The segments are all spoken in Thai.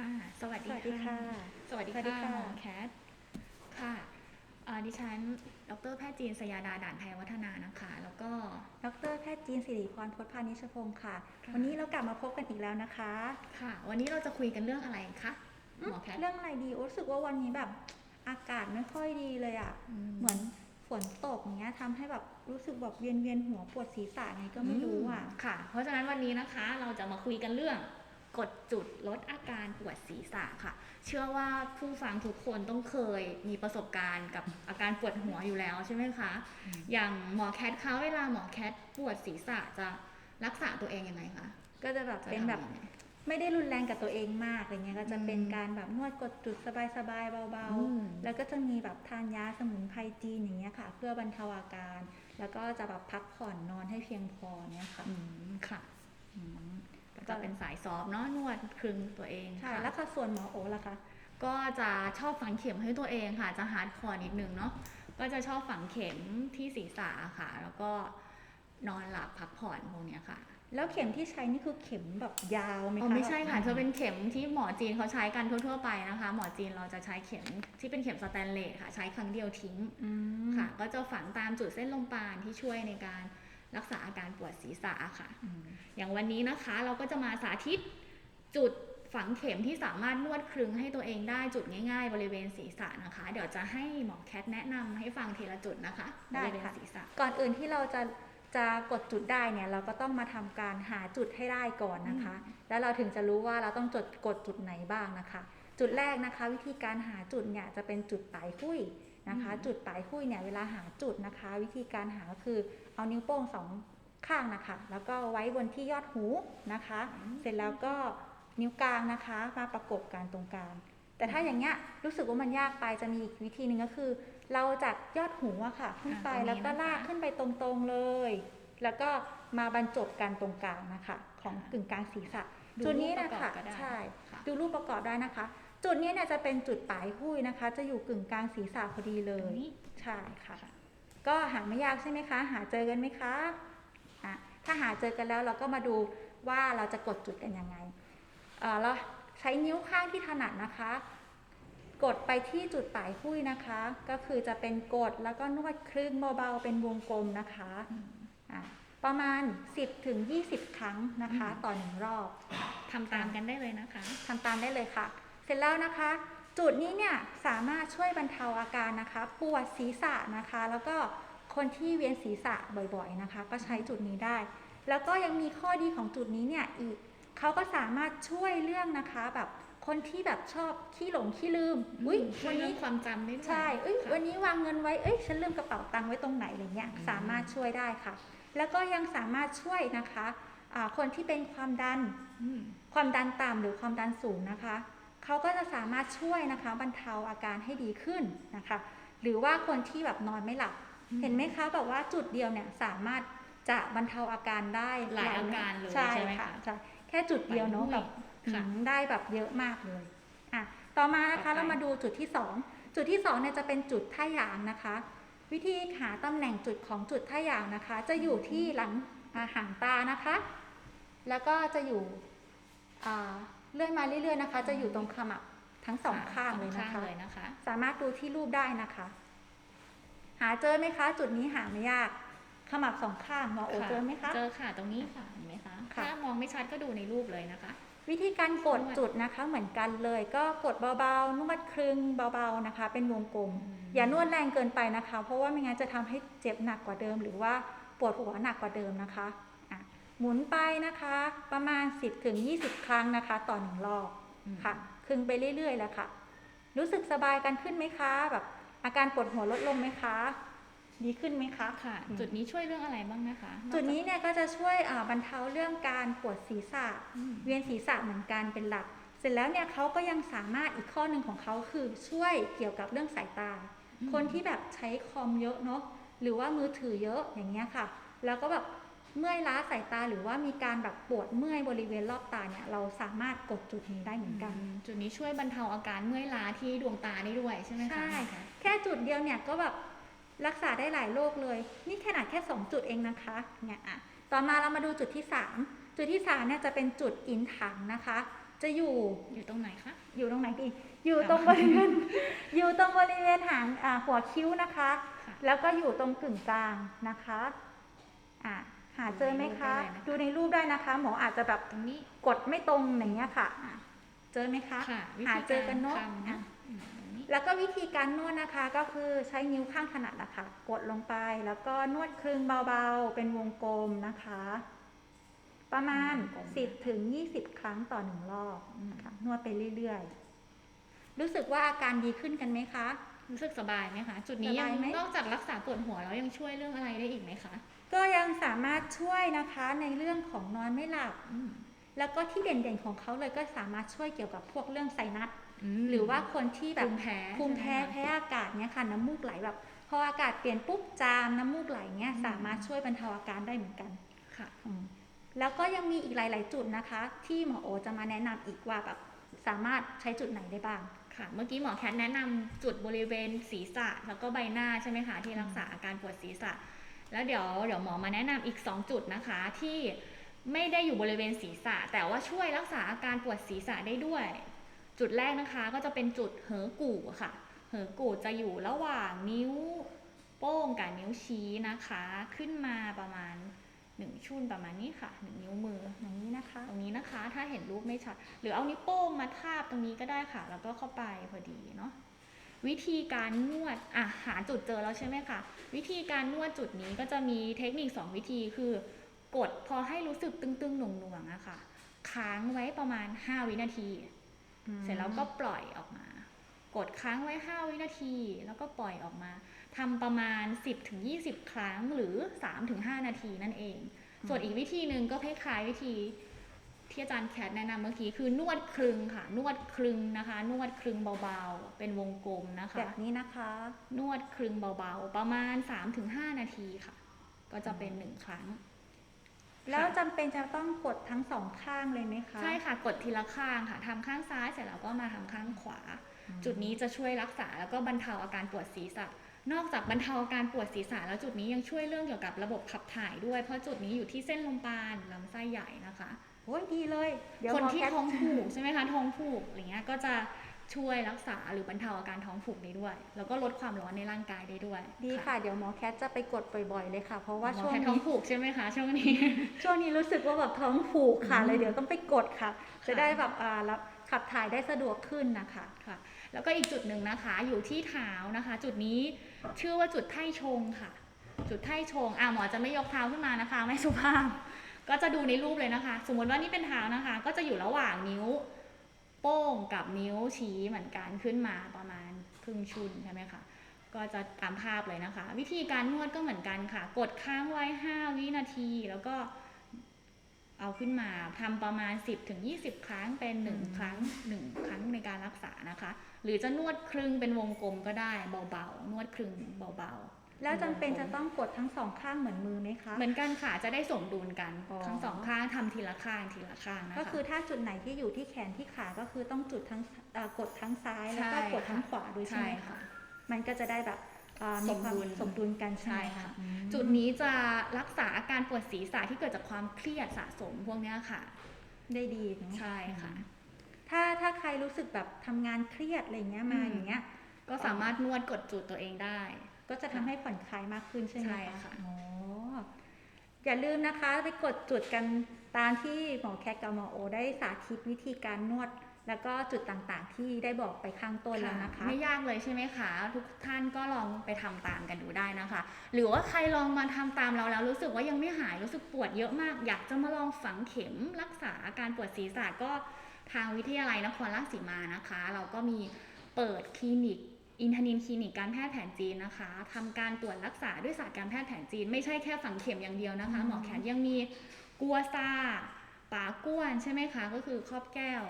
ค่ะสวัสสดีวัสดีค่ะ สวัสดีสวัสดีค่ะค่ะหมอแคท ค่ะอ่าดิฉัน ดรแพทย์จีนสยาดาด่านไทยวัฒนานะคะ แล้วก็ ดรแพทย์จีนสิริพรพจน์พานิชพงศ์ค่ะค่ะ วันนี้เรากลับมาพบกันอีกแล้วนะคะ ค่ะ วันนี้เราจะคุยกันเรื่องอะไรคะ หมอแคทเรื่องอะไรดีโอ้รู้สึกว่าวันนี้แบบอากาศไม่ค่อยดีเลยอะ่ะ เหมือนฝนตกอย่างเงี้ยทำให้แบบรู้สึกแบบเวียนเวียนๆหัวปวดศีรษะไงก็ไม่รู้อะ ค่ะ เพราะฉะนั้นวันนี้นะคะเราจะมาคุยกันเรื่อง กดจุดลดอาการปวดศีรษะค่ะ เชื่อว่าผู้ฟังทุกคนต้องเคยมีประสบการณ์กับอาการปวดหัวอยู่แล้วใช่ไหมคะอืมอย่างหมอแคทคะเวลาหมอแคทปวดศีรษะจะรักษาตัวเองยังไงคะก็จะแบบจะเป็นแบบทำยังไงไม่ได้รุนแรงกับตัวเองมากอะไรเงี้ยก็จะเป็นอืมการแบบนวดกดจุดสบายๆเบาอืมๆแล้วก็จะมีแบบทานยาสมุนไพรจีนอย่างเงี้ยค่ะ เพื่อบรรเทาอาการ แล้วก็จะแบบพักผ่อนนอนให้เพียงพอเนี่ยค่ะอืมค่ะอืมก็ จะเป็นสายซอฟต์เนาะนวดคลึงตัวเองใช่ค่ะแล้วค่ะส่วนหมอโอล่ะคะก็จะชอบฝังเข็มให้ตัวเองค่ะ จะฮาร์ดคอร์นิดนึงเนาะก็จะชอบฝังเข็มที่ศีรษะค่ะ แล้วก็นอนหลับพักผ่อนพวกเนี้ยค่ะ แล้วเข็มที่ใช้นี่คือเข็มแบบยาวไหมอ๋คะอไม่ใช่ค่ะจะเป็นเข็มที่หมอจีนเขาใช้กันทั่วๆไปนะคะ หมอจีนเราจะใช้เข็มที่เป็นเข็มสแตนเลสค่ะ ใช้ครั้งเดียวทิ้งอืมค่ะ ก็จะฝังตามจุดเส้นลมปานที่ช่วยในการ รักษาอาการปวดศีรษะค่ะอืมอย่างวันนี้นะคะเราก็จะมาสาธิตจุดฝังเข็มที่สามารถนวดคลึงให้ตัวเองได้จุดง่าย ๆ บริเวณศีรษะนะคะ เดี๋ยวจะให้หมอแคทแนะนำให้ฟังทีละจุดนะคะบได้ริเวณค่ะศีรษะ ก่อนอื่นที่เราจะจะกดจุดได้เนี่ยเราก็ต้องมาทำการหาจุดให้ได้ก่อนนะคะ แล้วเราถึงจะรู้ว่าเราต้องจดกดจุดไหนบ้างนะคะ จุดแรกนะคะ วิธีการหาจุดเนี่ยจะเป็นจุดปลายหุ้ย นะคะอืมจุดปลายหุ้ยเนี่ยเวลาหาจุดนะคะ วิธีการหาก็คือเอานิ้วโป้งสองข้างนะคะ แล้วก็ไว้บนที่ยอดหูนะคะ เสร็จแล้วก็นิ้วกลางนะคะมาประกบกันตรงกลางแต่ถ้าอย่างเงี้ยรู้สึกว่ามันยากไปจะมีอีกวิธีหนึ่งก็คือ เราจากยอดหูอะค่ะ ขึ้นไปอ่าตรงนี้แล้วก็นะคะลากขึ้นไปตรงๆเลย แล้วก็มาบรรจบกันตรงกลางนะคะ ของค่ะกึ่งกลางศีรษะดูจุดนี้รูปปนะระกอบคะก็ได้ใช่ค่ะดูรูปประกอบได้นะคะ จุดนี้เนี่ยจะเป็นจุดปลายหุ้ยนะคะ จะอยู่กึ่งกลางศีรษะพอดีเลตรงยนี้ใช่ค่ะค่ะ ก็หาไม่ยากใช่ไหมคะ หาเจอกันไหมคะอะถ้าหาเจอกันแล้วเราก็มาดูว่าเราจะกดจุดกันยังไงเอ่อเราใช้นิ้วข้างที่ถนัดนะคะ กดไปที่จุดปลายหุ้ยนะคะ ก็คือจะเป็นกดแล้วก็นวดครึ่งเบาๆเป็นวงกลมนะคะอืมอะประมาณ 10ถึง20 ครั้งนะคะอืมต่อหนึ่งรอบทำตามกันได้เลยนะคะทำตามได้เลยค่ะเส ร็จแล้วนะคะ จุดนี้เนี่ยสามารถช่วยบรรเทาอาการนะคะปวดศีรษะนะคะ แล้วก็คนที่เวียนศีรษะบ่อยๆนะคะ ก็ใช้จุดนี้ได้ แล้วก็ยังมีข้อดีของจุดนี้เนี่ยอีกเขาก็สามารถช่วยเรื่องนะคะแบบคนที่แบบชอบขี้หลงขี้ลืม อุ้ยช่ววัยนเรื่อนี้งความจำได้ด้วยใช่เอ้ยค่ะวันนี้วางเงินไว้เอ้ยฉันลืมกระเป๋าตังค์ไว้ตรงไหนอะไรเงี้ยอืมสามารถช่วยได้ค่ะ แล้วก็ยังสามารถช่วยนะคะอ่าคนที่เป็นความดันอืมความดันต่ำหรือความดันสูงนะคะ เขาก็จะสามารถช่วยนะคะบรรเทาอาการให้ดีขึ้นนะคะ หรือว่าคนที่แบบนอนไม่หลับอืมเห็นไหมคะแบบว่าจุดเดียวเนี่ยสามารถจะบรรเทาอาการได้หลายอาการเลยใช่ใช่ไหมค่ะคะใช่แค่จุดเดียวเนาะแบบค่ะอืมได้แบบเยอะมากเลยอะต่อมานะคะต่อไปเรามาดูจุดที่สองจุดที่สองเนี่ยจะเป็นจุดท่ายางนะคะ วิธีหาตำแหน่งจุดของจุดท่ายางนะคะ จะอยู่ที่หลังอ่าหางตานะคะ แล้วก็จะอยู่อ่า เลื่อยมาเรื่อยๆนะคะ จะอยู่ตรงขมับทั้งสองข้างเลยสอนะข้คะเลยนะคะ สามารถดูที่รูปได้นะคะ หาเจอไหมคะ จุดนี้หาไม่ยาก ขมับสองข้างหมอโอเจอไหมคะ เจอค่ะตรงนี้ค่ะเห็นไหมคะค่ะถ้ามองไม่ชัดก็ดูในรูปเลยนะคะ วิธีการกดนวดจุดนะคะเหมือนกันเลย ก็กดเบาๆนวดคลึงเบาๆนะคะ เป็นวงกลมอืมอย่านวดแรงเกินไปนะคะ เพราะว่าไม่งั้นจะทำให้เจ็บหนักกว่าเดิม หรือว่าปวดหัวหนักกว่าเดิมนะคะอะ หมุนไปนะคะ ประมาณ 10ถึง20 ครั้งนะคะ ต่อหนึ่งรอบอืมค่ะคลึงไปเรื่อยๆแล้วค่ะ รู้สึกสบายกันขึ้นไหมคะ แบบอาการปวดหัวลดลงไหมคะ ดีขึ้นไหมคะค่ะอืมจุดนี้ช่วยเรื่องอะไรบ้างนะคะ จุดนี้เนี่ยก็จะช่วยอ่าบรรเทาเรื่องการปวดศีรษะอืมเวียนศีรษะเหมือนกันเป็นหลัก เสร็จแล้วเนี่ยเขาก็ยังสามารถอีกข้อหนึ่งของเขาคือช่วยเกี่ยวกับเรื่องสายตาอืมคนที่แบบใช้คอมเยอะเนาะหรือว่ามือถือเยอะอย่างเงี้ยค่ะ แล้วก็แบบ เมื่อยล้าสายตาหรือว่ามีการแบบปวดเมื่อยบริเวณรอบตาเนี่ยเราสามารถกดจุดนี้ได้เหมือนกันอืมจุดนี้ช่วยบรรเทาอาการเมื่อยล้าที่ดวงตาได้ด้วยใช่ไหมคะใช่แค่จุดเดียวเนี่ยก็แบบรักษาได้หลายโรคเลย นี่ขนาดแค่ 2 จุดเองนะคะเนี่ยอะต่อมาเรามาดูจุดที่ 3 จุดที่3เนี่ยจะเป็นจุดอินถังนะคะ จะอยู่อยู่ตรงไหนคะอยู่ตรงไหนดีอยู่ตรงบริเวณอยู่ตรงบริเวณหางอ่าหัวคิ้วนะคะค่ะแล้วก็อยู่ตรงกึ่งกลางนะคะอ่า หาเจอไหมคะ ดูในรูปได้นะคะ หมออาจจะแบบตรงนี้กดไม่ตรงอย่างเงี้ยค่ะอะเจอไหมคะค่ะวิหาธีเจอกันเนอะทำอะอืมตรงนี้แล้วก็วิธีการนวดนะคะก็คือใช้นิ้วข้างถนัดนะคะ กดลงไปแล้วก็นวดคลึงเบาๆ เป็นวงกลมนะคะ ประมาณ 10ถึง20 ครั้งต่อหนึ่งรอบนะคะนวดไปเรื่อยๆ รู้สึกว่าอาการดีขึ้นกันไหมคะ รู้สึกสบายไหมคะ จุดนี้สยับางยไหมนอกจากรักษาปวดหัวแล้วยังช่วยเรื่องอะไรได้อีกไหมคะก็ยังสามารถช่วยนะคะในเรื่องของนอนไม่หลับอืมแล้วก็ที่เด่นๆของเขาเลยก็สามารถช่วยเกี่ยวกับพวกเรื่องไซนัสมหรือว่าคนที่แบบภูมิแพ้ภูมิแพ้ใช่ไหมแพ้อากาศเนี่ยค่ะน้ำมูกไหลแบบพออากาศเปลี่ยนปุ๊บจามน้ำมูกไหลเนี่ยอืมสามารถช่วยบรรเทาอาการได้เหมือนกันคะค่ะอืมแล้วก็ยังมีอีกหลาย ๆ จุดนะคะ ที่หมอโอจะมาแนะนำอีกว่าแบบสามารถใช้จุดไหนได้บ้างค่ะ เมื่อกี้หมอแคทแนะนำจุดบริเวณศีรษะ แล้วก็ใบหน้าใช่ไหมคะที่รักษาอาการปวดศีรษะ แล้วเดี๋ยวเดี๋ยวหมอมาแนะนำอีก 2 จุดนะคะที่ไม่ได้อยู่บริเวณศีรษะ แต่ว่าช่วยรักษาอาการปวดศีรษะได้ด้วย จุดแรกนะคะก็จะเป็นจุดเหอกู่ค่ะ เหอกู่จะอยู่ระหว่างนิ้วโป้งกับนิ้วชี้นะคะ ขึ้นมาประมาณหนึ่งชุนประมาณนี้ค่ะหนึ่งนิ้วมืออย่างนี้นะคะ ตรงนี้นะคะถ้าเห็นรูปไม่ชัด หรือเอานิ้วโป้งมาทาบตรงนี้ก็ได้ค่ะ แล้วก็เข้าไปพอดีเนาะ วิธีการนวดอะหาจุดเจอแล้วใช่ไหมคะ วิธีการนวดจุดนี้ก็จะมีเทคนิค 2 วิธีคือกดพอให้รู้สึกตึงๆหน่วงๆอะค่ะ ค้างไว้ประมาณ 5 วินาที เสร็จแล้วก็ปล่อยออกมา กดค้างไว้ 5 วินาที แล้วก็ปล่อยออกมาทำประมาณ 10-20 ครั้งหรือ 3-5 นาทีนั่นเอง ส่วนอีกวิธีหนึ่งก็คล้ายๆวิธี ที่อาจารย์แคทแนะนำเมื่อกี้คือนวดคลึงค่ะ นวดคลึงนะคะ นวดคลึงเบาๆ เป็นวงกลมนะคะ แบบนี้นะคะ นวดคลึงเบาๆ ประมาณ 3-5 นาทีค่ะ ก็จะเป็นหนึ่งครั้ง แล้วจำเป็นจะต้องกดทั้งสองข้างเลยไหมคะใช่ค่ะกดทีละข้างค่ะทำข้างซ้ายเสร็จแล้วก็มาทำข้างขวา อืมจุดนี้จะช่วยรักษาแล้วก็บรรเทาอาการปวดศีรษะ นอกจากบรรเทาอาการปวดศีรษะแล้วจุดนี้ยังช่วยเรื่องเกี่ยวกับระบบขับถ่ายด้วย เพราะจุดนี้อยู่ที่เส้นลมปานลำไส้ใหญ่นะคะโอ้ยดีเลย เดี๋ยวคนหมอที่แคทท้องผูกใช่ไหมคะท้องผูกอะไรเงี้ยก็จะช่วยรักษาหรือบรรเทาอาการท้องผูกได้ด้วย แล้วก็ลดความร้อนในร่างกายได้ด้วย ดีค่ะ เดี๋ยวหมอแคทจะไปกดบ่อยๆเลยค่ะ เพราะว่าหมอช่วงแค่ท้อนี้งผูกใช่ไหมคะช่วงนี้ ช่วงนี้รู้สึกว่าแบบท้องผูกค่ะอืมเลยเดี๋ยวต้องไปกดค่ะค่ะจะได้แบบอ่ารับขับถ่ายได้สะดวกขึ้นนะคะค่ะ แล้วก็อีกจุดหนึ่งนะคะอยู่ที่เท้านะคะ จุดนี้ชื่อว่าจุดไท่ชงค่ะ จุดไท่ชงอะหมอจะไม่ยกเท้าขึ้นมานะคะ ไม่สุภาพ ก็จะดูในรูปเลยนะคะ สมมติว่านี่เป็นเท้านะคะ ก็จะอยู่ระหว่างนิ้ว โป้งกับนิ้วชี้เหมือนกันขึ้นมาประมาณครึ่งชุนใช่ไหมคะก็จะตามภาพเลยนะคะ วิธีการนวดก็เหมือนกันค่ะ กดค้างไว้ 5 วินาทีแล้วก็เอาขึ้นมาทำประมาณ 10-20 ครั้งเป็น 1 ครั้ง 1 ครั้งในการรักษานะคะ หรือจะนวดครึ่งเป็นวงกลมก็ได้เบาๆ นวดครึ่งเบาๆ แล้วจำเป็นจะต้องกดทั้งสองข้างเหมือนมือไหมคะ เหมือนกันค่ะจะได้สมดุลกันอ๋อ ทั้งสองข้างทำทีละข้างทีละข้างนะคะ ก็คือถ้าจุดไหนที่อยู่ที่แขนที่ขาก็คือต้องจุดทั้งเอ่อกดทั้งซ้ายแล้วก็ใช่กดทั้งค่ะขวาด้วยใช่ใช่ไหมค่ะคะมันก็จะได้แบบอ่ามีความสมดุล สมดุลกันใช่ไหมใช่ค่ะอืม จุดนี้จะรักษาอาการปวดศีรษะที่เกิดจากความเครียดสะสมพวกเนี้ยค่ะ ได้ดีเนอะใช่ค่ะ ถ้าถ้าใครรู้สึกแบบทำงานเครียดอะไรเงี้ยมาอืม อย่างเงี้ย ก็สามารถนวดกดจุดตัวเองได้ ก็จะทำให้ผ่อนคลายมากขึ้นใช่ไหมใช่ค่ะอ๋ออย่าลืมนะคะไปกดจุดกันตามที่หมอแคทกับหมอโอ ได้สาธิตวิธีการนวด แล้วก็จุดต่างๆ ที่ได้บอกไปข้างต้นแล้วนะคะ ไม่ยากเลยใช่ไหมคะ ทุกท่านก็ลองไปทำตามกันดูได้นะคะ หรือว่าใครลองมาทำตามเราแล้วรู้สึกว่ายังไม่หายรู้สึกปวดเยอะมาก อยากจะมาลองฝังเข็มรักษาอาการปวดศีรษะก็ทางวิทยาลัยนครราชสีมานะคะ เราก็มีเปิดคลินิก อินทนินคลินิกการแพทย์แผนจีนนะคะทำการตรวจรักษาด้วยศาสตร์การแพทย์แผนจีน ไม่ใช่แค่ฝังเข็มอย่างเดียวนะคะอืมหมอแขนยังมีกัวซาปาก้วนใช่ไหมคะ ก็คือครอบแก้ว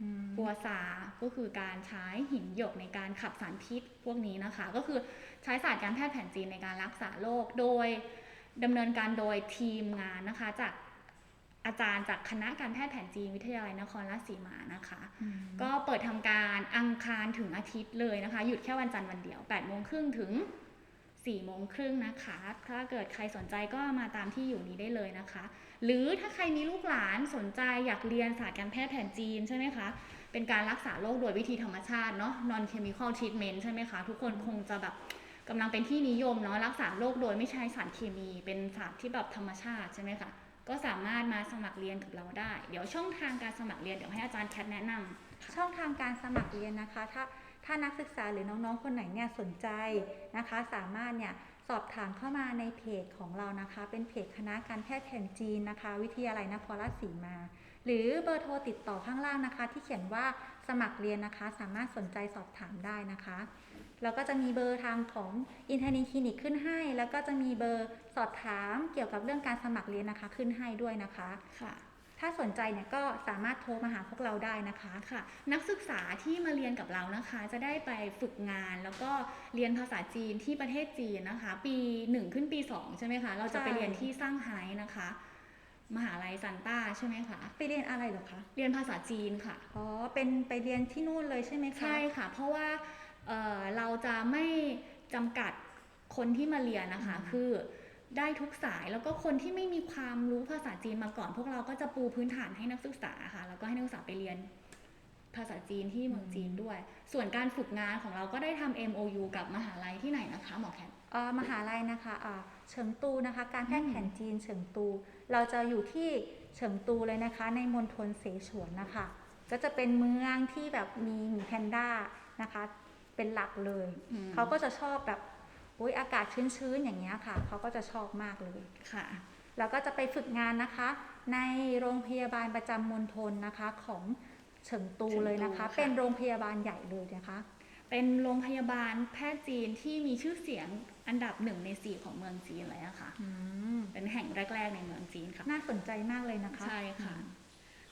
อืมกัวซาก็คือการใช้หินหยกในการขับสารพิษพวกนี้นะคะ ก็คือใช้ศาสตร์การแพทย์แผนจีนในการรักษาโรคโดยดำเนินการโดยทีมงานนะคะจาก อาจารย์จากคณะการแพทย์แผนจีนวิทยาลัยนครราชสีมานะคะอืมก็เปิดทำการอังคารถึงอาทิตย์เลยนะคะ หยุดแค่วันจันทร์วันเดียว8โมงครึ่งถึง4ี่โมงครึ่งนะคะ ถ้าเกิดใครสนใจก็มาตามที่อยู่นี้ได้เลยนะคะ หรือถ้าใครมีลูกหลานสนใจอยากเรียนศาสตร์การแพทย์แผนจีนใช่ไหมคะ เป็นการรักษาโรคโดยวิธีธรรมชาติเนาะ non chemical treatment ใช่ไหมคะ ทุกคนคงจะแบบกำลังเป็นที่นิยมเนาะ รักษาโรคโดยไม่ใช้สารเคมี เป็นศาสตร์ที่แบบธรรมชาติใช่ไหมคะ ก็สามารถมาสมัครเรียนกับเราได้ เดี๋ยวช่องทางการสมัครเรียนเดี๋ยวให้อาจารย์แคทแนะนำช่องทางการสมัครเรียนนะคะ ถ้าถ้านักศึกษาหรือน้องๆคนไหนเนี่ยสนใจนะคะ สามารถเนี่ยสอบถามเข้ามาในเพจของเรานะคะ เป็นเพจคณะการแพทย์แผนจีนนะคะ วิทยาลัยนครราชสีมา หรือเบอร์โทรติดต่อข้างล่างนะคะ ที่เขียนว่าสมัครเรียนนะคะ สามารถสนใจสอบถามได้นะคะ แล้วก็จะมีเบอร์ทางของอินเทอร์เน็ตคลินิกขึ้นให้ แล้วก็จะมีเบอร์สอบถามเกี่ยวกับเรื่องการสมัครเรียนนะคะ ขึ้นให้ด้วยนะคะค่ะถ้าสนใจเนี่ยก็สามารถโทรมาหาพวกเราได้นะคะค่ะ นักศึกษาที่มาเรียนกับเรานะคะ จะได้ไปฝึกงาน แล้วก็เรียนภาษาจีนที่ประเทศจีนนะคะ ปี 1 ขึ้นปี 2 ใช่ไหมคะ เราจะไปใช่เรียนที่ซ่างไฮ้นะคะ มหาลัยซันต้าใช่ไหมคะ ไปเรียนอะไรเหรอคะ เรียนภาษาจีนค่ะ อ๋อ เป็นไปเรียนที่นู่นเลยใช่ไหมคะ ใช่ค่ะ เพราะว่า เอ่อเราจะไม่จำกัดคนที่มาเรียนนะคะอืมคือได้ทุกสายแล้วก็คนที่ไม่มีความรู้ภาษาจีนมาก่อน พวกเราก็จะปูพื้นฐานให้นักศึกษาค่ะ แล้วก็ให้นักศึกษาไปเรียนภาษาจีนที่เมืองจีนด้วย ส่วนการฝึกงานของเราก็ได้ทำ MOU กับมหาลัยที่ไหนนะคะหมอแคทเอ่อมหาลัยนะคะอ่าเฉิงตูนะคะ การแพทย์อืมแผนจีนเฉิงตู เราจะอยู่ที่เฉิงตูเลยนะคะ ในมณฑลเสฉวนนะคะ ก็จะเป็นเมืองที่แบบมีหมีแพนด้านะคะ เป็นหลักเลยอืมเขาก็จะชอบแบบอุยอากาศชื้นๆอย่างเงี้ยค่ะ เขาก็จะชอบมากเลยค่ะ แล้วก็จะไปฝึกงานนะคะ ในโรงพยาบาลประจำมณฑลนะคะของเฉิงตูเฉิงตูเลยนะคะค่ะเป็นโรงพยาบาลใหญ่เลยนะคะ เป็นโรงพยาบาลแพทย์จีนที่มีชื่อเสียงอันดับหนึ่งในสี่ของเมืองจีนเลยอะค่ะอืมเป็นแห่งแรก ๆ ในเมืองจีนค่ะ น่าสนใจมากเลยนะคะ ใช่ค่ะโอ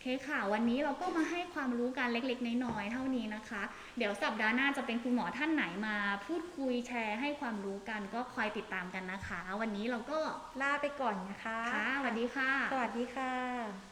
เคค่ะ วันนี้เราก็มาให้ความรู้กันเล็กๆ น้อยๆ เท่านี้นะคะ เดี๋ยวสัปดาห์หน้าจะเป็นคุณหมอท่านไหนมาพูดคุยแชร์ให้ความรู้กันก็คอยติดตามกันนะคะ วันนี้เราก็ลาไปก่อนนะคะ ค่ะ สวัสดีค่ะ สวัสดีค่ะ